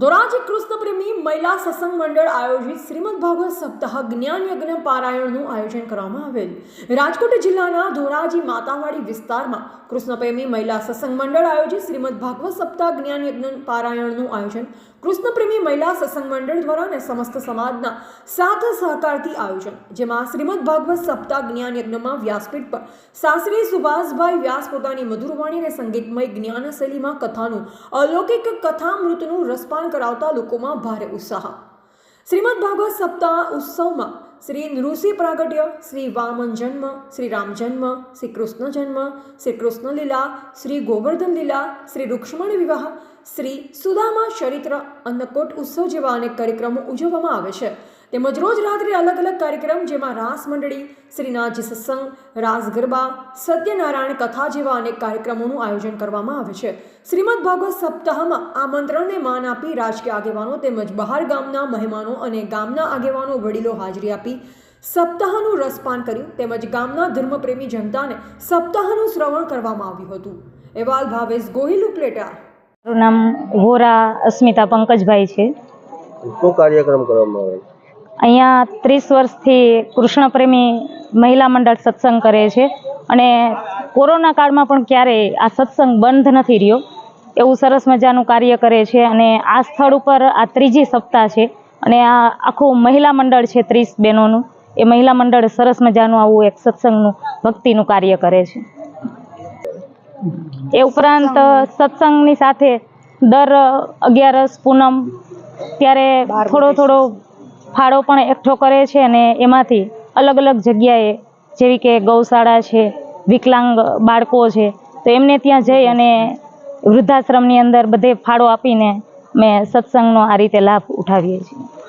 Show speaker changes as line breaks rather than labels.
ધોરાજી કૃષ્ણ પ્રેમી મહિલા સત્સંગ મંડળ આયોજિત શ્રીમદ ભાગવત સપ્તાહ જ્ઞાન યજ્ઞ પારાયણનું આયોજન કરવામાં આવેલ. રાજકોટ જિલ્લાના ધોરાજી માતાવાડી વિસ્તારમાં કૃષ્ણ પ્રેમી મહિલા સત્સંગ મંડળ આયોજિત શ્રીમદ ભાગવત સપ્તાહ જ્ઞાન યજ્ઞ પારાયણનું આયોજન કૃષ્ણ પ્રેમી મહિલા સત્સંગ મંડળ દ્વારા અને સમસ્ત સમાજના સાથ સહકારથી આયોજન. જેમાં શ્રીમદ ભાગવત સપ્તાહ જ્ઞાન યજ્ઞમાં વ્યાસપીઠ પર શાસ્ત્રી સુભાષભાઈ વ્યાસ પોતાની મધુરવાણી અને સંગીતમય જ્ઞાન શૈલીમાં કથાનું અલૌકિક કથામૃતનું રસપાન કરાવતા લોકોમાં ભારે ઉત્સાહ. શ્રીમદ ભાગવત સપ્તાહ ઉત્સવમાં શ્રી નૃષિ પ્રાગટ્ય, શ્રી વામન જન્મ, શ્રી રામ જન્મ, શ્રી કૃષ્ણ જન્મ, શ્રી કૃષ્ણ લીલા, શ્રી ગોવર્ધન લીલા, શ્રી રૂક્ષ્મણ વિવાહ, શ્રી સુદામા ચરિત્ર, અન્નકોટ ઉત્સવ જેવા અનેક કાર્યક્રમો ઉજવવામાં આવે છે. તેમજ રોજ રાત્રે અલગ અલગ કાર્યક્રમ જેમાં રાસ મંડળી શ્રીનાથજી સત્સંગ રાસ ગરબા સત્યનારાયણ કથા જેવા અનેક કાર્યક્રમોનું આયોજન કરવામાં આવે છે. શ્રીમદ ભાગવત સપ્તાહમાં આમંત્રણને માન આપી રાજકીય આગેવાનો તેમજ બહાર ગામના મહેમાનો અને ગામના આગેવાનો વડીલો હાજરી આપી સપ્તાહનું રસપાન કર્યું. તેમજ ગામના ધર્મપ્રેમી જનતાને સપ્તાહનું શ્રવણ કરવામાં આવ્યું હતું. એવાલ ભાવેશ ગોહિલ ઉપલેટા.
મારું નામ વોરા અસ્મિતા પંકજભાઈ છે.
શું કાર્યક્રમ કરવામાં આવે છે?
અહીંયા ત્રીસ વર્ષથી કૃષ્ણપ્રેમી મહિલા મંડળ સત્સંગ કરે છે અને કોરોના કાળમાં પણ ક્યારેય આ સત્સંગ બંધ નથી રહ્યો. એવું સરસ મજાનું કાર્ય કરે છે અને આ સ્થળ ઉપર આ ત્રીજી સપ્તાહ છે અને આ આખું મહિલા મંડળ છે ત્રીસ બહેનોનું. એ મહિલા મંડળ સરસ મજાનું આવું એક સત્સંગનું, ભક્તિનું કાર્ય કરે છે. એ ઉપરાંત સત્સંગની સાથે દર અગિયારસ પૂનમ, ત્યારે થોડો થોડો ફાળો પણ એકઠો કરે છે અને એમાંથી અલગ અલગ જગ્યાએ, જેવી કે ગૌશાળા છે, વિકલાંગ બાળકો છે, તો એમને ત્યાં જઈ અને વૃદ્ધાશ્રમની અંદર બધે ફાળો આપીને મેં સત્સંગનો આ રીતે લાભ ઉઠાવીએ છીએ.